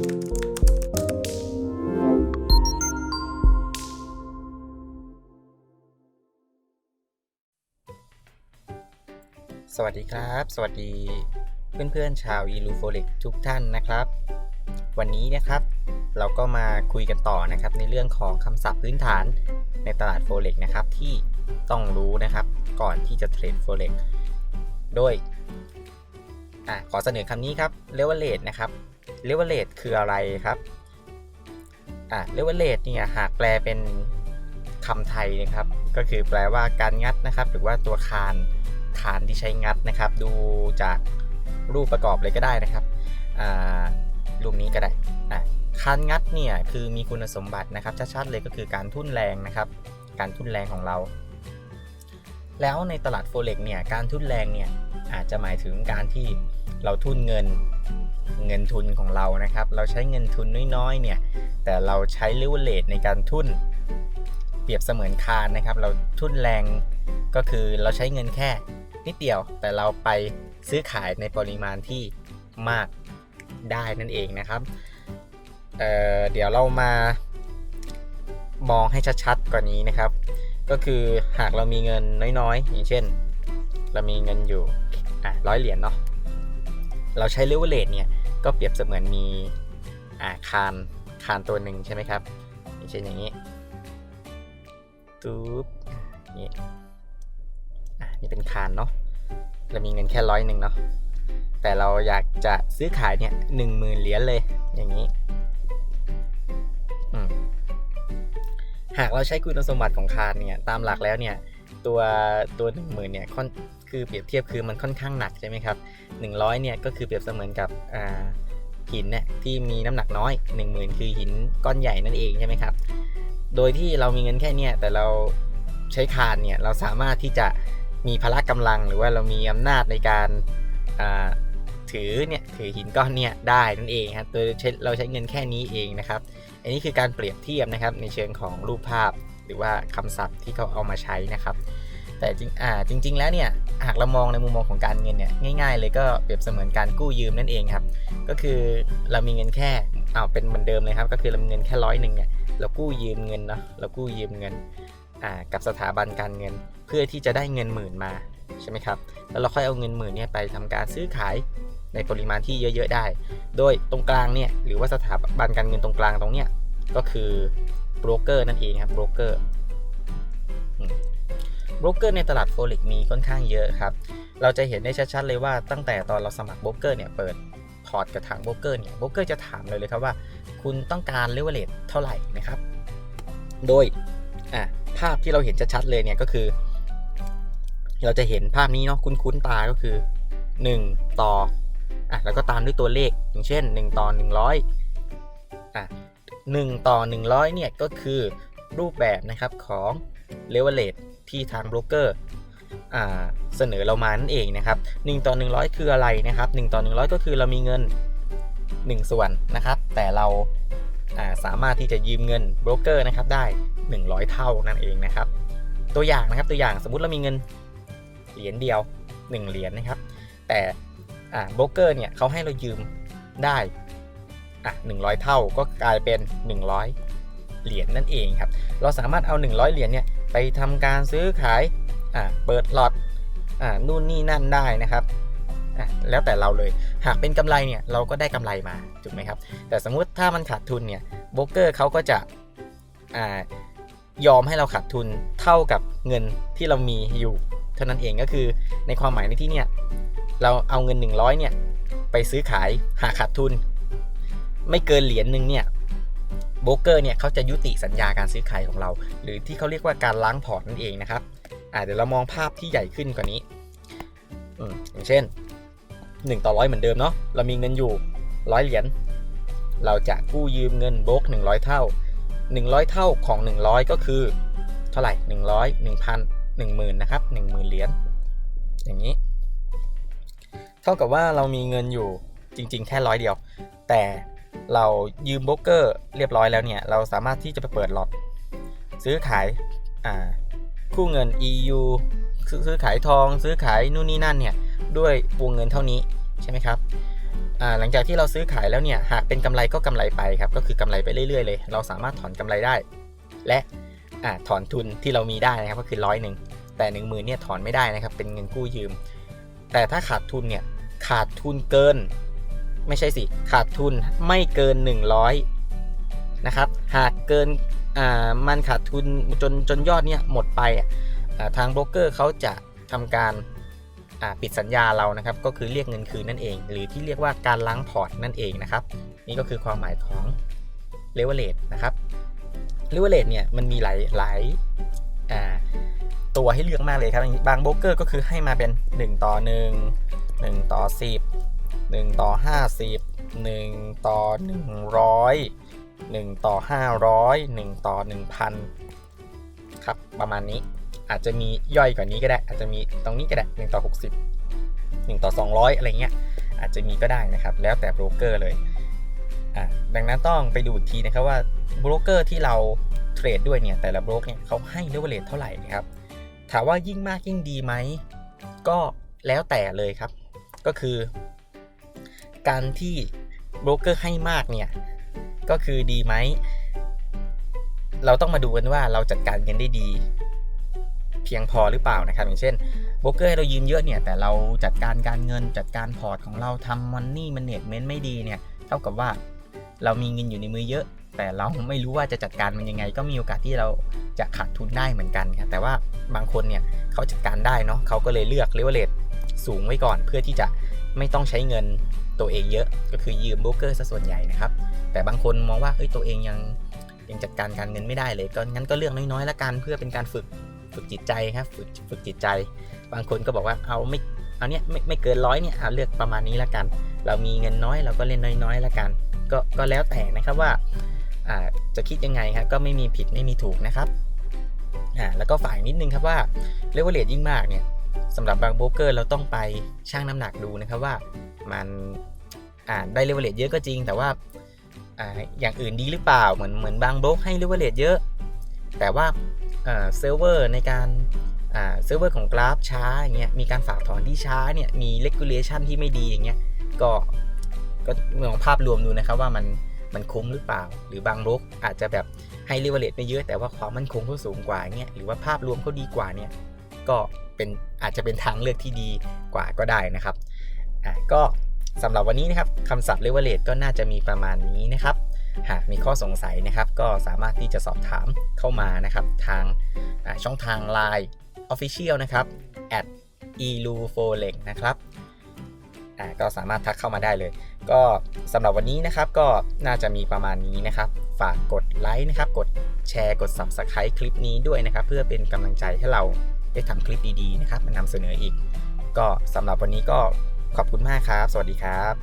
สวัสดีครับ สวัสดีเพื่อนๆชาวอีลูโฟเล็กทุกท่านนะครับ วันนี้นะครับเราก็มาคุยกันต่อนะครับในเรื่องของคำศัพท์พื้นฐานในตลาดโฟเล็กนะครับที่ต้องรู้นะครับก่อนที่จะเทรดโฟเล็กโดยอขอเสนอคำนี้ครับเลเวลเลตนะครับ เลเวลเลตคืออะไรครับอะเลเวลเลตเนี่ยหากแปลเป็นคำไทยนะครับ ก็คือแปลว่าการงัดนะครับ หรือว่าตัวคานฐานที่ใช้งัดนะครับ ดูจากรูปประกอบเลยก็ได้นะครับอ่ารูปนี้ก็ได้อะคานงัดเนี่ยคือมีคุณสมบัตินะครับชัดๆเลยก็คือการทุ่นแรงนะครับ การทุ่นแรงของเรา แล้วในตลาดโฟเล็กเนี่ยการทุ่นแรงเนี่ยอาจจะหมายถึงการที่เราทุ่นเงิน เงินทุนของเรานะครับ เราใช้เงินทุนน้อยๆเนี่ย แต่เราใช้เลเวลเลตในการทุน เปรียบเสมือนคานนะครับ เราทุนแรงก็คือเราใช้เงินแค่นิดเดียว แต่เราไปซื้อขายในปริมาณที่มากได้นั่นเองนะครับเเดี๋ยวเรามามองให้ชัดๆกว่านี้นะครับ ก็คือหากเรามีเงินน้อยๆ อย่างเช่น เรามีเงินอยู่ร้อยเหรียญเนาะเราใช้เลเวลเลตเนี่ย ก็เปรียบเสมือนมีอาคานคานตัวหนึ่งใช่ไหมครับอย่างเช่นอย่างนี้ตุ๊บนี่อะนี่เป็นคานเนาะเรามีเงินแค่ร้อยหนึ่งเนาะแต่เราอยากจะซื้อขายเนี่ยหนึ่งหมื่นเหรียญเลยอย่างนี้หากเราใช้คุณสมบัติของคานเนี่ยตามหลักแล้วเนี่ยตัวตัวหนึ่งหมื่นเนี่ย คือเปรียบเทียบคือมันค่อนข้างหนักใช่ไหมครับหนึ่งร้อยเนี่ยก็คือเปรียบเสมือนกับหินเนี่ยที่มีน้ำหนักน้อยหนึ่งหมื่นคือหินก้อนใหญ่นั่นเองใช่ไหมครับ โดยที่เรามีเงินแค่เนี้ยแต่เราใช้คานเนี่ยเราสามารถที่จะมีพละกำลังหรือว่าเรามีอำนาจในการถือเนี่ยถือหินก้อนเนี่ยได้นั่นเองครับโดยเราใช้เงินแค่นี้เองนะครับ อันนี้คือการเปรียบเทียบนะครับในเชิงของรูปภาพ หรือว่าคำศัพท์ที่เขาเอามาใช้นะครับ แต่จริงอ่าจริง ๆ แล้วเนี่ยหากเรามองในมุมมองของการเงินเนี่ยง่าย ๆ เลยก็เปรียบเสมือนการกู้ยืมนั่นเองครับ ก็คือเรามีเงินแค่เอาเป็นเหมือนเดิมเลยครับ ก็คือเรามีเงินแค่ร้อยหนึ่งเนี่ยเรากู้ยืมเงินเนาะเรากู้ยืมเงินอ่ากับสถาบันการเงิน เพื่อที่จะได้เงินหมื่นมาใช่ไหมครับแล้วเราค่อยเอาเงินหมื่นเนี่ยไปทำการซื้อขายในปริมาณที่เยอะ ๆ ได้ โดยตรงกลางเนี่ยหรือว่าสถาบันการเงินตรงกลางตรงเนี้ยก็คือโบรกเกอร์นั่นเองครับโบรกเกอร์ โบรกเกอร์ในตลาดโฟลิกมีค่อนข้างเยอะครับ เราจะเห็นได้ชัดๆเลยว่าตั้งแต่ตอนเราสมัครโบรกเกอร์เนี่ยเปิดพอร์ตกับทางโบรกเกอร์เนี่ยโบรกเกอร์จะถามเลยเลยครับว่า คุณต้องการเลเวลเลตเท่าไหร่นะครับ โดยอะภาพที่เราเห็นชัดๆเลยเนี่ยก็คือ เราจะเห็นภาพนี้เนาะคุ้นๆตาก็คือ 1 ต่ออะแล้วก็ตามด้วยตัวเลขอย่างเช่น 1 ต่อ 100อะ1ต่อ 100เนี่ยก็คือรูปแบบนะครับของ leverage ที่ ที่ทางโบรกเกอร์เสนอเรามานั่นเองนะครับ1ต่อ 100 คืออะไรนะครับ1ต่อ 100 ก็คือเรามีเงิน 1 ส่วนนะครับ แต่เราาสามารถที่จะยืมเงินโบรกเกอร์นะครับได้ 100 เท่านั่นเองนะครับ ตัวอย่างนะครับตัวอย่างสมมุติเรามีเงินเหรียญเดียว 1 เหรียญนะครับ แต่โบรกเกอร์เนี่ยเขาให้เรายืมได้อะ100 เท่าก็กลายเป็น 100 เหรียญนั่นเองครับ เราสามารถเอา 100 เหรียญเนี่ย ไปทำการซื้อขายอ่าเปิดหลอดอ่านู่นนี่นั่นได้นะครับอะแล้วแต่เราเลยหากเป็นกำไรเนี่ยเราก็ได้กำไรมาถูกไหมครับ แต่สมมุติถ้ามันขาดทุนเนี่ยโบรกเกอร์เขาก็จะอ่ายอมให้เราขาดทุนเท่ากับเงินที่เรามีอยู่ เท่านั้นเองก็คือในความหมายในที่เนี่ยเราเอาเงิน 100เนี่ยไปซื้อขายหากขาดทุน ไม่เกินเหรียญหนึ่งเนี่ย โบรกเกอร์เนี่ยเขาจะยุติสัญญาการซื้อขายของเรา หรือที่เขาเรียกว่าการล้างพอร์ตนั่นเองนะครับอ่าเดี๋ยวเรามองภาพที่ใหญ่ขึ้นกว่านี้อืมอย่างเช่น 1 ต่อร้อยเหมือนเดิมเนาะเรามีเงินอยู่ร้อยเหรียญเราจะกู้ยืมเงินโบรก100 เท่า 100 เท่าของ 100 ก็คือ เท่าไหร่ 100 1,000 10,000นะครับ10,000 เหรียญอย่างนี้ เท่ากับว่าเรามีเงินอยู่จริง ๆ แค่ร้อยเดียว แต่ เรายืมโบรกเกอร์เรียบร้อยแล้วเนี่ย เราสามารถที่จะไปเปิดหลอตซื้อขายคู่เงิน EU ซื้อขายทอง ซื้อขายนู่นนี่นั่นเนี่ย ด้วยวงเงินเท่านี้ใช่ไหมครับหลังจากที่เราซื้อขายแล้วเนี่ย หากเป็นกำไรก็กำไรไปครับ ก็คือกำไรไปเรื่อยๆเลย เราสามารถถอนกำไรได้ และอถอนทุนที่เรามีได้นะครับก็คือร้อยหนึ่งแต่หนึ่งหมื่นเนี่ยถอนไม่ได้นะครับ เป็นเงินกู้ยืม แต่ถ้าขาดทุนเนี่ยขาดทุนเกิน ไม่ใช่สิขาดทุนไม่เกิน 100นะครับหากเกินอ่ามันขาดทุนจนจนยอดเนี่ยหมดไปอะทางโบรกเกอร์เขาจะทำการอ่าปิดสัญญาเรานะครับ ก็คือเรียกเงินคืนนั่นเอง หรือที่เรียกว่าการล้างพอร์ตนั่นเองนะครับ นี่ก็คือความหมายของเลเวลเลตนะครับเลเวลเลตเนี่ยมันมีหลายหลายอ่าตัวให้เลือกมากเลยครับ บางโบรกเกอร์ก็คือให้มาเป็น 1 ต่อ 1 1 ต่อ 10 1 ต่อ 50 1 ต่อ 100 1 ต่อ 500 1 ต่อ 1,000 ครับ ประมาณนี้อาจจะมีย่อยกว่านี้ก็ได้ อาจจะมีตรงนี้ก็ได้ 1 ต่อ 60 1 ต่อ 200 อะไรเงี้ยอาจจะมีก็ได้นะครับ แล้วแต่โบรกเกอร์เลยอะดังนั้นต้องไปดูอีกทีนะครับว่าโบรกเกอร์ที่เราเทรดด้วยเนี่ยแต่ละโบรกเนี่ยเขาให้เลเวลเลทเท่าไหร่นะครับ ถามว่ายิ่งมากยิ่งดีไหมก็แล้วแต่เลยครับ ก็คือ การที่โบรกเกอร์ให้มากเนี่ย ก็คือดีไหม เราต้องมาดูกันว่าเราจัดการเงินได้ดี เพียงพอหรือเปล่านะครับ อย่างเช่นโบรกเกอร์ให้เรายืมเยอะเนี่ย แต่เราจัดการการเงินจัดการพอร์ตของเราทำมันนี่มันเน็ตเมนไม่ดีเนี่ย เท่ากับว่าเรามีเงินอยู่ในมือเยอะ แต่เราไม่รู้ว่าจะจัดการมันยังไง ก็มีโอกาสที่เราจะขาดทุนได้เหมือนกันครับแต่ว่าบางคนเนี่ยเขาจัดการได้เนาะเขาก็เลยเลือกเลเวลเลตสูงไว้ก่อนเพื่อที่จะไม่ต้องใช้เงิน ตัวเองเยอะก็คือยืมโบรกเกอร์ซะส่วนใหญ่นะครับ แต่บางคนมองว่าเอ้ยตัวเองยังยังจัดการการเงินไม่ได้เลยก็งั้นก็เลือกน้อยๆละกันเพื่อเป็นการฝึกฝึกจิตใจครับฝึกฝึกจิตใจ บางคนก็บอกว่าเอาไม่เอาเนี้ยไม่ไม่เกินร้อยเนี่ยเอาเลือกประมาณนี้ละกัน เรามีเงินน้อยเราก็เล่นน้อยๆละกัน ก็ก็แล้วแต่นะครับว่าจะคิดยังไงครับก็ไม่มีผิดไม่มีถูกนะครับอ่าแล้วก็ฝ่ายนิดนึงครับว่าเลเวลเลตยิ่งมากเนี่ย สำหรับบางโบรกเกอร์เราต้องไปชั่งน้ำหนักดูนะครับว่ามันได้เลเวลเลตเยอะก็จริง แต่ว่าออย่างอื่นดีหรือเปล่าเหมือนเหมือนบางโบรกให้เลเวลเลตเยอะ แต่ว่าเซิร์ฟเวอร์ในการเซิร์ฟเวอร์ของกราฟช้าอย่างเงี้ยมีการฝากถอนที่ช้าเนี่ยมีเลกูเลชันที่ไม่ดีอย่างเงี้ยก็ก็มองภาพรวมดูนะครับว่ามันมันคุ้มหรือเปล่า หรือบางโรกอาจจะแบบให้เลเวลเลตไม่เยอะแต่ว่าความมั่นคงเขาสูงกว่าเงี้ยหรือว่าภาพรวมเขาดีกว่าเนี่ยก็ เป็นอาจจะเป็นทางเลือกที่ดีกว่าก็ได้นะครับอะก็สำหรับวันนี้นะครับคำศัพท์เลเวลเลตก็น่าจะมีประมาณนี้นะครับ หากมีข้อสงสัยนะครับ ก็สามารถที่จะสอบถามเข้ามานะครับ ทางช่องทาง Line Official นะครับ at e l u f o l e x นะครับก็สามารถทักเข้ามาได้เลย ก็สำหรับวันนี้นะครับก็น่าจะมีประมาณนี้นะครับ ฝากกดไลค์นะครับ กดแชร์ กด Subscribe คลิปนี้ด้วยนะครับ เพื่อเป็นกำลังใจให้เรา ได้ทำคลิปดีๆนะครับมานำเสนออีก ก็สำหรับวันนี้ก็ขอบคุณมากครับ สวัสดีครับ